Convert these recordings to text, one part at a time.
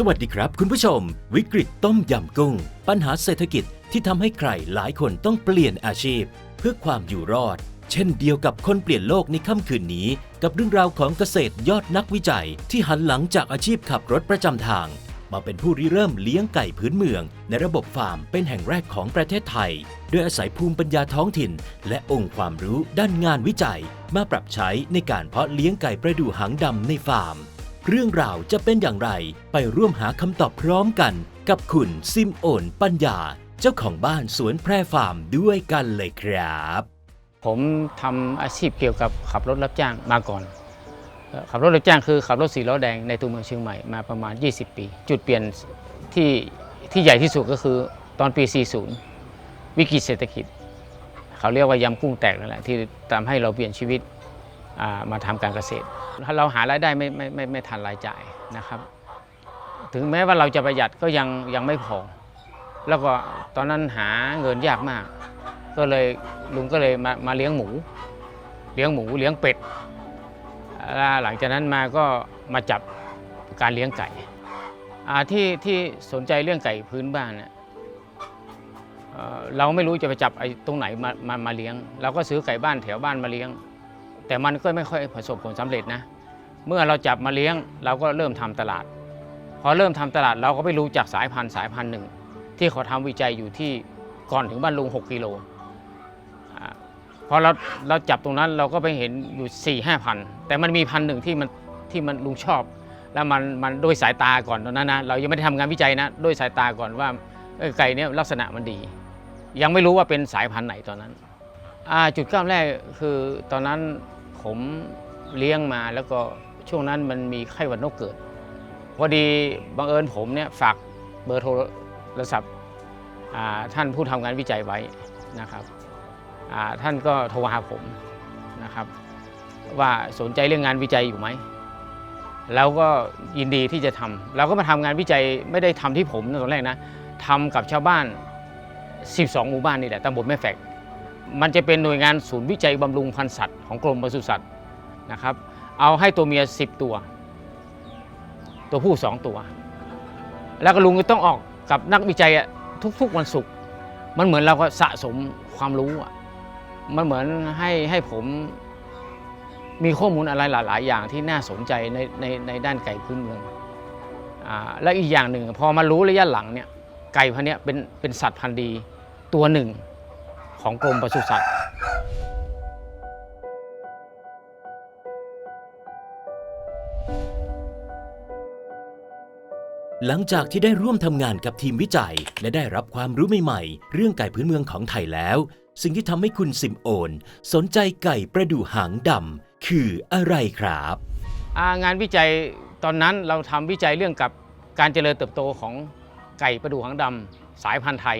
สวัสดีครับคุณผู้ชม วิกฤตต้มยำกุ้ง ปัญหาเศรษฐกิจที่ทำให้ใครหลายคนต้องเปลี่ยนอาชีพ เพื่อความอยู่รอด เช่นเดียวกับคนเปลี่ยนโลกในค่ำคืนนี้ กับเรื่องราวของเกษตรยอดนักวิจัย ที่หันหลังจากอาชีพขับรถประจำทาง มาเป็นผู้ริเริ่มเลี้ยงไก่พื้นเมือง ในระบบฟาร์มเป็นแห่งแรกของประเทศไทยด้วยอาศัยภูมิปัญญาท้องถิ่น และองค์ความรู้ด้านงานวิจัย มาปรับใช้ในการเพาะเลี้ยงไก่ประดู่หางดำในฟาร์ม เรื่องราวจะเป็นอย่างไรไปร่วมหาคำตอบพร้อมกัน กับคุณซิมโอนปัญญา เจ้าของบ้านสวนแพร่ฟาร์มด้วยกันเลยครับ ผมทำอาชีพเกี่ยวกับขับรถรับจ้างมาก่อนเอ่อขับรถรับจ้างคือขับรถสีล้อแดงในตัวเมืองเชียงใหม่มาประมาณ 20 ปี จุดเปลี่ยนที่ที่ใหญ่ที่สุดก็คือตอนปี 40 วิกฤตเศรษฐกิจ เขาเรียกว่ายำกุ้งแตกนั่นแหละที่ทำให้เราเปลี่ยนชีวิตอ่ามาทำการเกษตร เราหารายได้ไม่ไม่ไม่ไม่ทันรายจ่ายนะครับ ถึงแม้ว่าเราจะประหยัดก็ยังยังไม่พอ แล้วก็ตอนนั้นหาเงินยากมาก ก็เลยลุงก็เลยมามาเลี้ยงหมู เลี้ยงหมูเลี้ยงเป็ดแล้วหลังจากนั้นมาก็มาจับการเลี้ยงไก่ที่ที่สนใจเรื่องไก่พื้นบ้านเนี่ยเราไม่รู้จะไปจับไอ้ตรงไหนมามามาเลี้ยง เราก็ซื้อไก่บ้านแถวบ้านมาเลี้ยง แต่มันก็ไม่ค่อยประสบผลสำเร็จนะ เมื่อเราจับมาเลี้ยงเราก็เริ่มทำตลาด พอเริ่มทำตลาดเราก็ไปรู้จักสายพันธุ์สายพันธุ์หนึ่ง ที่เขาทำวิจัยอยู่ที่ก่อนถึงบ้านลุง 6กิโลอ่าพอเราเราจับตรงนั้นเราก็ไปเห็นอยู่4ี่ห้าพันแต่มันมีพันหนึ่งที่มันที่มันลุงชอบ แล้วมันมันด้วยสายตาก่อนตอนนั้นนะเรายังไม่ได้ทำงานวิจัยนะด้วยสายตาก่อนว่าไก่เนี่ยลักษณะมันดี ยังไม่รู้ว่าเป็นสายพันธุ์ไหนตอนนั้นอ่าจุดก้าวแรกคือตอนนั้นผมเลี้ยงมาแล้วก็ ช่วงนั้นมันมีไข้หวัดนกเกิด พอดีบังเอิญผมเนี่ยฝากเบอร์โทรศัพท์ท่านผู้ทำงานวิจัยไว้นะครับท่านก็โทรหาผมนะครับ ว่าสนใจเรื่องงานวิจัยอยู่ไหมแล้วก็ยินดีที่จะทำเราก็มาทำงานวิจัยไม่ได้ทำที่ผมตอนแรกนะทำกับชาวบ้าน 12 หมู่บ้านนี่แหละตำบลแม่แฝกมันจะเป็นหน่วยงานศูนย์วิจัยบำรุงพันธุ์สัตว์ของกรมปศุสัตว์นะครับ เอาให้ตัวเมีย10ตัว ตัวผู้2ตัว แล้วก็ลุงก็ต้องออกกับนักวิจัยอะทุกๆวันศุกร์มันเหมือนเราก็สะสมความรู้อะมันเหมือนให้ให้ผมมีข้อมูลอะไรหลาย ๆ อย่างที่น่าสนใจในในในด้านไก่พื้นเมืองอ่าและอีกอย่างหนึ่งพอมารู้ระยะหลังเนี่ยไก่พันเนี้ยเป็นเป็นสัตว์พันธุ์ดีตัวหนึ่งของกรมปศุสัตว์ หลังจากที่ได้ร่วมทำงานกับทีมวิจัย และได้รับความรู้ใหม่ๆ เรื่องไก่พื้นเมืองของไทยแล้ว สิ่งที่ทำให้คุณซิมโอน สนใจไก่ประดู่หางดำคืออะไรครับางานวิจัยตอนนั้นเราทำวิจัยเรื่องกับการเจริญเติบโตของไก่ประดู่หางดำสายพันธุ์ไทย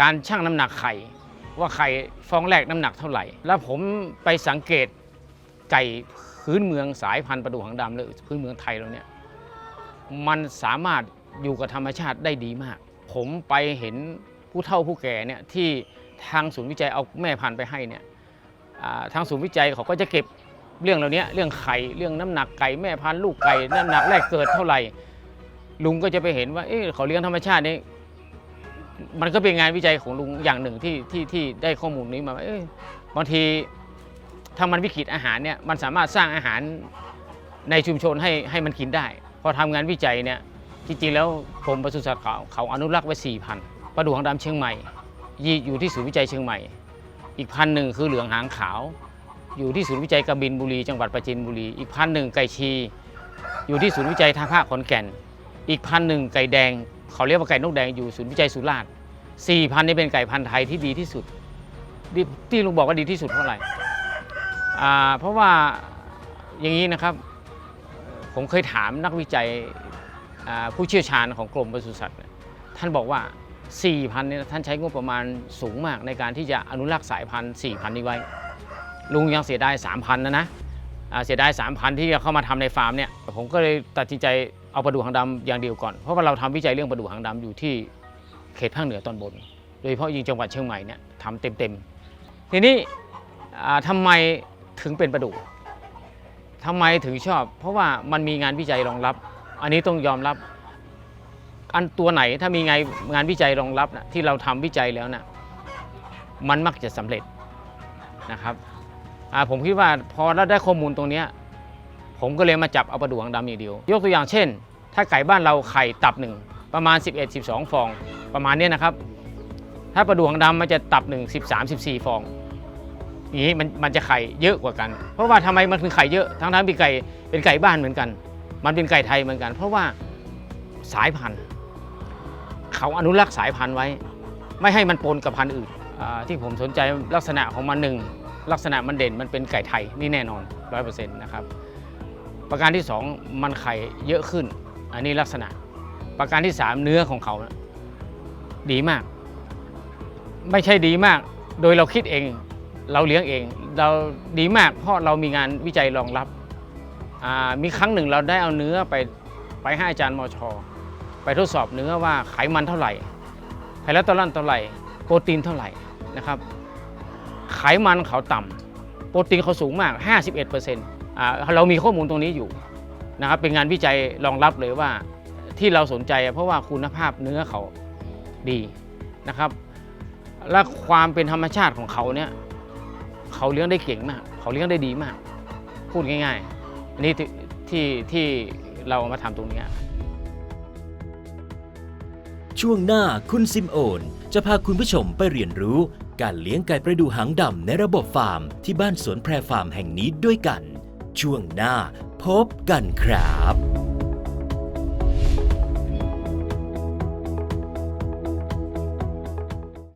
การชั่งน้ำหนักไข่ว่าไข่ฟองแรกน้ำหนักเท่าไหร่ แล้วผมไปสังเกตไก่พื้นเมืองสายพันธุ์ประดู่หางดำหรือพื้นเมืองไทยเราเนี่ย มันสามารถอยู่กับธรรมชาติได้ดีมาก ผมไปเห็นผู้เฒ่าผู้แก่เนี่ยที่ทางศูนย์วิจัยเอาแม่พันธุ์ไปให้เนี่ยทางศูนย์วิจัยเขาก็จะเก็บเรื่องเหล่านี้เรื่องไข่เรื่องน้ำหนักไก่แม่พันธุ์ลูกไก่น้ำหนักแรกเกิดเท่าไหร่ ลุงก็จะไปเห็นว่าเอ๊ะเขาเลี้ยงธรรมชาตินี่มันก็เป็นงานวิจัยของลุงอย่างหนึ่งที่ที่ที่ได้ข้อมูลนี้มาเอ๊ะบางทีถ้ามันวิกฤตอาหารเนี่ยมันสามารถสร้างอาหารในชุมชนให้ให้มันกินได้ พอทำงานวิจัยเนี่ยจริงๆแล้วกรมปศุสัตว์เขาเขาอนุรักษ์ไว้4,000ปลาดุกหางดำเชียงใหม่ยีอยู่ที่ศูนย์วิจัยเชียงใหม่ อีกพันหนึ่งคือเหลืองหางขาว อยู่ที่ศูนย์วิจัยกระบินบุรี จังหวัดปราจีนบุรี อีกพันหนึ่งไก่ชี อยู่ที่ศูนย์วิจัยท่าภาคขอนแก่น อีกพันหนึ่งไก่แดง เขาเรียกว่าไก่นกแดงอยู่ศูนย์วิจัยสุราษฎร์สี่พันนี่เป็นไก่พันธุ์ไทยที่ดีที่สุด ที่ลุงบอกว่าดีที่สุดเพราะอะไรเพราะว่าอย่างนี้นะครับ ผมเคยถามนักวิจัยผู้เชี่ยวชาญของกรมปศุสัตว์เนี่ยท่านบอกว่า 4,000เนี่ยท่านใช้งบประมาณสูงมากในการที่จะอนุรักษ์สายพันธุ์ 4,000 นี้ไว้ ลุงยังเสียดาย 3,000 นะนะเสียดาย 3,000 ที่จะเข้ามาทำในฟาร์มเนี่ยผมก็เลยตัดสินใจเอาปลาดุกหางดำอย่างเดียวก่อน เพราะว่าเราทำวิจัยเรื่องปลาดุกหางดำอยู่ที่เขตภาคเหนือตอนบน โดยเฉพาะยิงจังหวัดเชียงใหม่เนี่ยทำเต็มๆทีนี้อ่าทำไมถึงเป็นปลาดุก ทำไมถึงชอบ เพราะว่ามันมีงานวิจัยรองรับ อันนี้ต้องยอมรับ อันตัวไหนถ้ามีงานงานวิจัยรองรับนะที่เราทำวิจัยแล้วนะมันมักจะสำเร็จนะครับผมคิดว่าพอเราได้ข้อมูลตรงนี้ผมก็เลยมาจับเอาปลาดุกหางดำอย่างเดียว ยกตัวอย่างเช่น ถ้าไก่บ้านเราไข่ตับหนึ่งประมาณ 11-12 ฟอง ประมาณนี้นะครับ ถ้าปลาดุกหางดำมันจะตับหนึ่ง13 14 ฟอง อย่างนี้มันมันจะไข่เยอะกว่ากัน เพราะว่าทำไมมันถึงไข่เยอะทั้งทั้งเป็นไก่เป็นไก่บ้านเหมือนกัน มันเป็นไก่ไทยเหมือนกัน เพราะว่าสายพันธุ์เขาอนุรักษ์สายพันธุ์ไว้ ไม่ให้มันปนกับพันธุ์อื่นที่ผมสนใจลักษณะของมันหนึ่งลักษณะมันเด่นมันเป็นไก่ไทยนี่แน่นอนร้อยเปอร์เซ็นต์นะครับประการที่สองมันไข่เยอะขึ้น อันนี้ลักษณะ ประการที่สามเนื้อของเขา ดีมาก ไม่ใช่ดีมาก โดยเราคิดเอง เราเลี้ยงเอง เราดีมากเพราะเรามีงานวิจัยรองรับ มีครั้งหนึ่งเราได้เอาเนื้อไปไปให้อาจารย์มชไปทดสอบเนื้อว่าไขมันเท่าไหร่ไคลตอลอนเท่าไหร่ โปรตีนเท่าไหร่นะครับ ไขมันเขาต่ำโปรตีนเขาสูงมาก 51%อ่าเรามีข้อมูลตรงนี้อยู่นะครับเป็นงานวิจัยรองรับเลยว่าที่เราสนใจ เพราะว่าคุณภาพเนื้อเขาดีนะครับ และความเป็นธรรมชาติของเขาเนี่ย เขาเลี้ยงได้เก่งมาก เขาเลี้ยงได้ดีมาก พูดง่ายๆ อันนี้ที่ที่ที่เรามาทำตรงนี้ช่วงหน้าคุณซิมโอน จะพาคุณผู้ชมไปเรียนรู้ การเลี้ยงไก่ประดูหางดำในระบบฟาร์ม ที่บ้านสวนแพรฟาร์มแห่งนี้ด้วยกัน ช่วงหน้าพบกันครับ